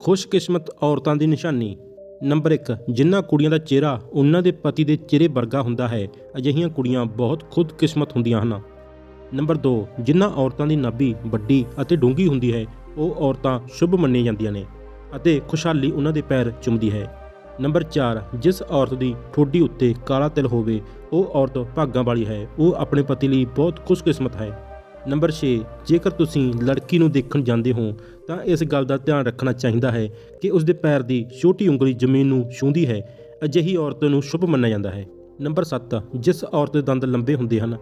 ਖੁਸ਼ਕਿਸਮਤ ਔਰਤਾਂ ਦੀ ਨਿਸ਼ਾਨੀ। ਨੰਬਰ 1 ਜਿਨ੍ਹਾਂ ਕੁੜੀਆਂ ਦਾ ਚਿਹਰਾ ਉਹਨਾਂ ਦੇ ਪਤੀ ਦੇ ਚਿਹਰੇ ਵਰਗਾ ਹੁੰਦਾ ਹੈ, ਅਜਿਹੀਆਂ ਕੁੜੀਆਂ ਬਹੁਤ ਖੁਦਕਿਸਮਤ ਹੁੰਦੀਆਂ ਹਨ। ਨੰਬਰ 2 ਜਿਨ੍ਹਾਂ ਔਰਤਾਂ ਦੀ ਨਾਭੀ ਵੱਡੀ ਅਤੇ ਡੂੰਘੀ ਹੁੰਦੀ ਹੈ, ਉਹ ਔਰਤਾਂ ਸ਼ੁਭ ਮੰਨੀਆਂ ਜਾਂਦੀਆਂ ਨੇ ਅਤੇ ਖੁਸ਼ਹਾਲੀ ਉਹਨਾਂ ਦੇ ਪੈਰ ਚੁੰਮਦੀ ਹੈ। ਨੰਬਰ 4 ਜਿਸ ਔਰਤ ਦੀ ਠੋਡੀ ਉੱਤੇ ਕਾਲਾ ਤਿਲ ਹੋਵੇ, ਉਹ ਔਰਤ ਭਾਗਾਂ ਵਾਲੀ ਹੈ, ਉਹ ਆਪਣੇ ਪਤੀ ਲਈ ਬਹੁਤ ਖੁਸ਼ਕਿਸਮਤ ਹੈ। ਨੰਬਰ 6 ਜੇਕਰ ਤੁਸੀਂ ਲੜਕੀ ਨੂੰ ਦੇਖਣ ਜਾਂਦੇ ਹੋ, ਤਾਂ ਇਸ ਗੱਲ ਦਾ ਧਿਆਨ ਰੱਖਣਾ ਚਾਹੀਦਾ ਹੈ ਕਿ ਉਸ ਦੇ ਪੈਰ ਦੀ ਛੋਟੀ ਉਂਗਲੀ ਜ਼ਮੀਨ ਨੂੰ ਛੂੰਹਦੀ ਹੈ। ਅਜਿਹੀ ਔਰਤ ਨੂੰ ਸ਼ੁਭ ਮੰਨਿਆ ਜਾਂਦਾ ਹੈ। ਨੰਬਰ 7 ਜਿਸ ਔਰਤ ਦੇ ਦੰਦ ਲੰਬੇ ਹੁੰਦੇ ਹਨ,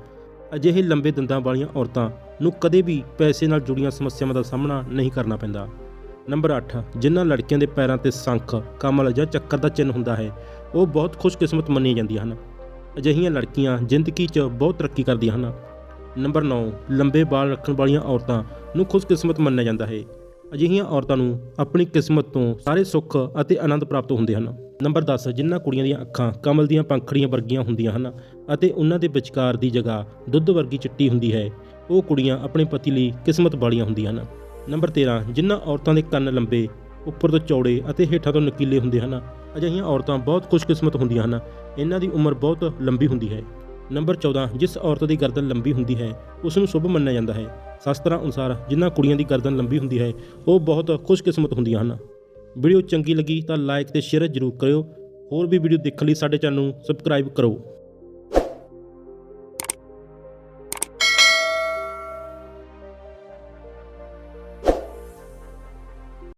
ਅਜਿਹੇ ਲੰਬੇ ਦੰਦਾਂ ਵਾਲੀਆਂ ਔਰਤਾਂ ਨੂੰ ਕਦੇ ਵੀ ਪੈਸੇ ਨਾਲ ਜੁੜੀਆਂ ਸਮੱਸਿਆਵਾਂ ਦਾ ਸਾਹਮਣਾ ਨਹੀਂ ਕਰਨਾ ਪੈਂਦਾ। ਨੰਬਰ 8 ਜਿਨ੍ਹਾਂ ਲੜਕੀਆਂ ਦੇ ਪੈਰਾਂ ਤੇ ਸੰਖ, ਕਮਲ ਜਾਂ ਚੱਕਰ ਦਾ ਚਿੰਨ੍ਹ ਹੁੰਦਾ ਹੈ, ਉਹ ਬਹੁਤ ਖੁਸ਼ਕਿਸਮਤ ਮੰਨੀਆਂ ਜਾਂਦੀਆਂ ਹਨ। ਅਜਿਹੀਆਂ ਲੜਕੀਆਂ ਜ਼ਿੰਦਗੀ 'ਚ ਬਹੁਤ ਤਰੱਕੀ ਕਰਦੀਆਂ ਹਨ। ਨੰਬਰ 9 ਲੰਬੇ ਵਾਲ ਰੱਖਣ ਵਾਲੀਆਂ ਔਰਤਾਂ ਨੂੰ ਖੁਸ਼ਕਿਸਮਤ ਮੰਨਿਆ ਜਾਂਦਾ ਹੈ। ਅਜਿਹੀਆਂ ਔਰਤਾਂ ਨੂੰ ਆਪਣੀ ਕਿਸਮਤ ਤੋਂ ਸਾਰੇ ਸੁੱਖ ਅਤੇ ਆਨੰਦ ਪ੍ਰਾਪਤ ਹੁੰਦੇ ਹਨ। ਨੰਬਰ 10 ਜਿਨ੍ਹਾਂ ਕੁੜੀਆਂ ਦੀਆਂ ਅੱਖਾਂ ਕਮਲ ਦੀਆਂ ਪੰਖੜੀਆਂ ਵਰਗੀਆਂ ਹੁੰਦੀਆਂ ਹਨ ਅਤੇ ਉਹਨਾਂ ਦੇ ਵਿਚਕਾਰ ਦੀ ਜਗ੍ਹਾ ਦੁੱਧ ਵਰਗੀ ਚਿੱਟੀ ਹੁੰਦੀ ਹੈ, ਉਹ ਕੁੜੀਆਂ ਆਪਣੇ ਪਤੀ ਲਈ ਕਿਸਮਤ ਵਾਲੀਆਂ ਹੁੰਦੀਆਂ ਹਨ। ਨੰਬਰ 13 ਜਿਨ੍ਹਾਂ ਔਰਤਾਂ ਦੇ ਕੰਨ ਲੰਬੇ, ਉੱਪਰ ਤੋਂ ਚੌੜੇ ਅਤੇ ਹੇਠਾਂ ਤੋਂ ਨਕੀਲੇ ਹੁੰਦੇ ਹਨ, ਅਜਿਹੀਆਂ ਔਰਤਾਂ ਬਹੁਤ ਖੁਸ਼ਕਿਸਮਤ ਹੁੰਦੀਆਂ ਹਨ। ਇਹਨਾਂ ਦੀ ਉਮਰ ਬਹੁਤ ਲੰਬੀ ਹੁੰਦੀ ਹੈ। ਨੰਬਰ 14 ਜਿਸ ਔਰਤ ਦੀ ਗਰਦਨ ਲੰਬੀ ਹੁੰਦੀ ਹੈ ਉਸ ਨੂੰ ਸ਼ੁਭ ਮੰਨਿਆ ਜਾਂਦਾ ਹੈ। ਸ਼ਾਸਤਰਾਂ ਅਨੁਸਾਰ ਜਿਨ੍ਹਾਂ ਕੁੜੀਆਂ ਦੀ ਗਰਦਨ ਲੰਬੀ ਹੁੰਦੀ ਹੈ, ਉਹ ਬਹੁਤ ਖੁਸ਼ਕਿਸਮਤ ਹੁੰਦੀਆਂ ਹਨ। ਵੀਡੀਓ ਚੰਗੀ ਲੱਗੀ ਤਾਂ ਲਾਈਕ ਤੇ ਸ਼ੇਅਰ ਜ਼ਰੂਰ ਕਰਿਓ। ਹੋਰ ਵੀ ਵੀਡੀਓ ਦੇਖਣ ਲਈ ਸਾਡੇ ਚੈਨਲ ਨੂੰ ਸਬਸਕ੍ਰਾਈਬ ਕਰੋ।